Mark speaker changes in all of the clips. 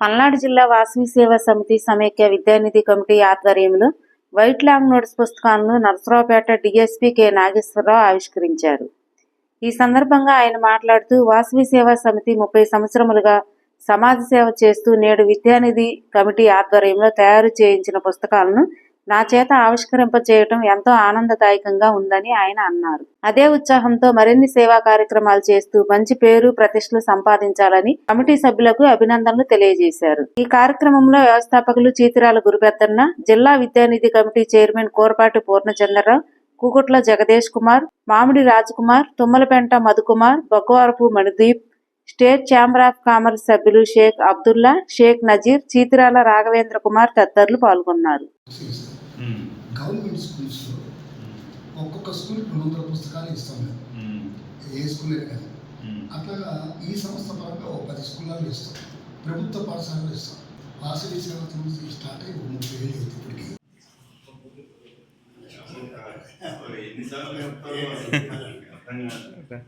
Speaker 1: పల్నాడు జిల్లా వాసవి సేవా సమితి సమైక్య విద్యానిధి కమిటీ ఆధ్వర్యంలో వైట్ లాంగ్ నోట్స్ పుస్తకాలను నరసరావుపేట డిఎస్పీ కె నాగేశ్వరరావు ఆవిష్కరించారు. ఈ సందర్భంగా ఆయన మాట్లాడుతూ వాసవి సేవా సమితి ముప్పై సంవత్సరములుగా సమాజ సేవ చేస్తూ నేడు విద్యానిధి కమిటీ ఆధ్వర్యంలో తయారు చేయించిన పుస్తకాలను నా చేత ఆవిష్కరింపచేయటం ఎంతో ఆనందదాయకంగా ఉందని ఆయన అన్నారు. అదే ఉత్సాహంతో మరిన్ని సేవా కార్యక్రమాలు చేస్తూ మంచి పేరు ప్రతిష్టలు సంపాదించాలని కమిటీ సభ్యులకు అభినందనలు తెలియజేశారు. ఈ కార్యక్రమంలో వ్యవస్థాపకులు చీతిరాల గురుపెద్దన్న జిల్లా Vidyanidhi committee chairman Korapati Purnachandrarao Kukutla Jagadeesh Kumar Mamidi Rajkumar Tummalapenta Madhukumar Boggavarapu Manideep state chamber of commerce సభ్యులు షేక్ అబ్దుల్లా షేక్ నజీర్ చీతిరాల రాఘవేంద్ర కుమార్ తదితరులు పాల్గొన్నారు.
Speaker 2: గవర్నమెంట్ స్కూల్స్లో ఒక్కొక్క స్కూల్కి రెండు వందల పుస్తకాలు ఇస్తాం మేము
Speaker 3: మ్మ్.
Speaker 2: ఏ స్కూల్ అయినా కానీ
Speaker 3: మ్మ్.
Speaker 2: అట్లాగా ఈ సంస్థ పరంగా ఒక పది స్కూళ్ళలో ఇస్తాం ప్రభుత్వ పాఠశాలలో ఇస్తాం వాసవి సేవ సంస్థ స్టార్ట్ అయ్యి ఒక ముప్పై ఏళ్ళు అయింది ఇప్పటికి
Speaker 3: ఎన్నిసార్లు చెప్తారో అర్థం కాదు.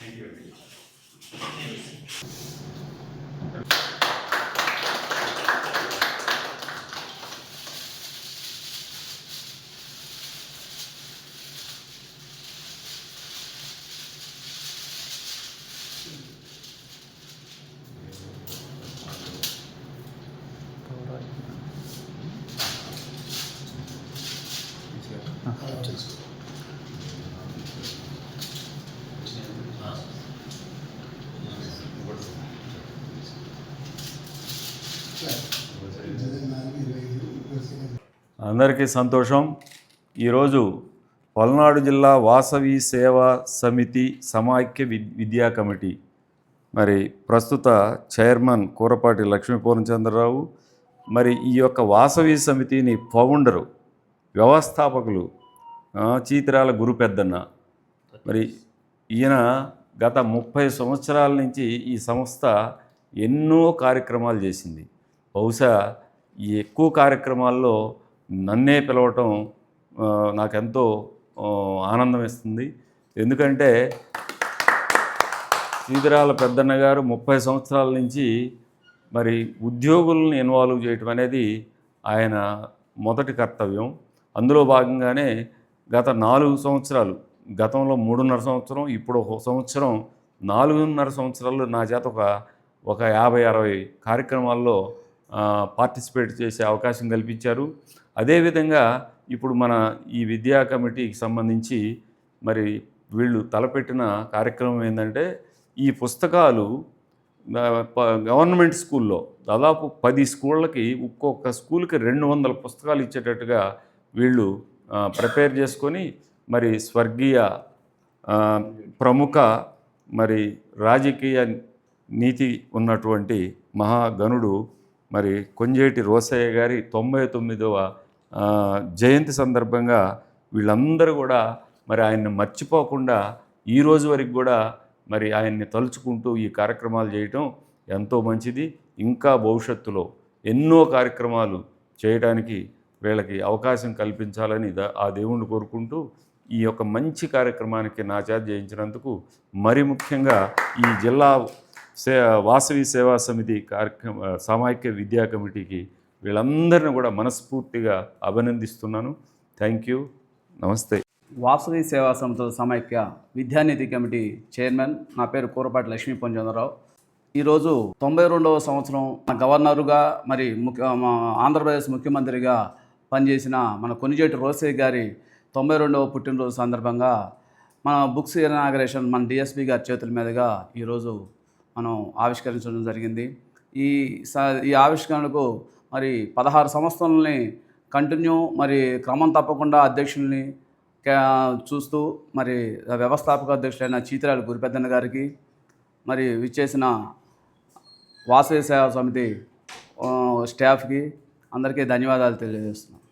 Speaker 3: Thank you.
Speaker 4: అందరికీ సంతోషం. ఈరోజు పల్నాడు జిల్లా వాసవి సేవా సమితి సమాఖ్య వి- విద్యా కమిటీ. మరి ప్రస్తుత చైర్మన్ కూరపాటి లక్ష్మీపూర్ణచంద్రరావు మరి ఈ యొక్క వాసవి సమితిని ఫౌండరు వ్యవస్థాపకులు చీతిరాల గురు పెద్దన్న మరి ఈయన గత ముప్పై సంవత్సరాల నుంచి ఈ సంస్థ ఎన్నో కార్యక్రమాలు చేసింది. బహుశా ఈ ఎక్కువ కార్యక్రమాల్లో నన్నే పిలవటం నాకెంతో ఆనందం ఇస్తుంది ఎందుకంటే శ్రీధరాల పెద్దన్న గారు ముప్పై సంవత్సరాల నుంచి మరి ఉద్యోగులను ఇన్వాల్వ్ చేయటం అనేది ఆయన మొదటి కర్తవ్యం. అందులో భాగంగానే గత నాలుగు సంవత్సరాలు గతంలో మూడున్నర సంవత్సరం ఇప్పుడు ఒక సంవత్సరం నాలుగున్నర సంవత్సరాలు నా చేత ఒక ఒక యాభై అరవై కార్యక్రమాల్లో పార్టిసిపేట్ చేసే అవకాశం కల్పించారు. అదేవిధంగా ఇప్పుడు మన ఈ విద్యా కమిటీకి సంబంధించి మరి వీళ్ళు తలపెట్టిన కార్యక్రమం ఏంటంటే ఈ పుస్తకాలు ప- గవర్నమెంట్ స్కూల్లో దాదాపు పది స్కూళ్ళకి ఒక్కొక్క స్కూల్కి రెండు వందల పుస్తకాలు ఇచ్చేటట్టుగా వీళ్ళు ప్రిపేర్ చేసుకొని మరి స్వర్గీయ ప్రముఖ మరి రాజకీయ నీతి ఉన్నటువంటి మహాగణుడు మరి కొంజేటి రోసయ్య గారి తొంభై తొమ్మిదవ జయంతి సందర్భంగా వీళ్ళందరూ కూడా మరి ఆయన్ని మర్చిపోకుండా ఈ రోజు వరకు కూడా మరి ఆయన్ని తలుచుకుంటూ ఈ కార్యక్రమాలు చేయటం ఎంతో మంచిది. ఇంకా భవిష్యత్తులో ఎన్నో కార్యక్రమాలు చేయడానికి వీళ్ళకి అవకాశం కల్పించాలని ఆ దేవుణ్ణి కోరుకుంటూ ఈ యొక్క మంచి కార్యక్రమానికి నా చేత చేయించినందుకు మరి ముఖ్యంగా ఈ జిల్లా సే వాసవి సేవా సమితి కార్యక్రమ సామాజిక విద్యా కమిటీకి వీళ్ళందరిని కూడా మనస్ఫూర్తిగా అభినందిస్తున్నాను. Thank you. నమస్తే.
Speaker 5: వాసవి సేవా సంస్థల సమైక్య విద్యానిధి కమిటీ చైర్మన్. నా పేరు కూరపాటి లక్ష్మీ పొంజేంద్రరావు ఈరోజు తొంభై రెండవ సంవత్సరం మన గవర్నరుగా మరి ముఖ్య మా ఆంధ్రప్రదేశ్ ముఖ్యమంత్రిగా పనిచేసిన మన కొనిజేటి రోసయ్య గారి తొంభై రెండవ పుట్టినరోజు సందర్భంగా మన బుక్స్ ఇనాగరేషన్ మన డిఎస్పి గారి చేతుల మీదుగా ఈరోజు మనం ఆవిష్కరించడం జరిగింది. ఈ స- ఈ ఆవిష్కరణకు మరి పదహారు సంవత్సరాలని కంటిన్యూ మరి క్రమం తప్పకుండా అధ్యక్షుల్ని చూస్తూ మరి వ్యవస్థాపక అధ్యక్షులైన చీతిరాల గురిపెద్దన్న గారికి మరి విచ్చేసిన వాసవి సేవా సమితి స్టాఫ్కి అందరికీ ధన్యవాదాలు తెలియజేస్తున్నాను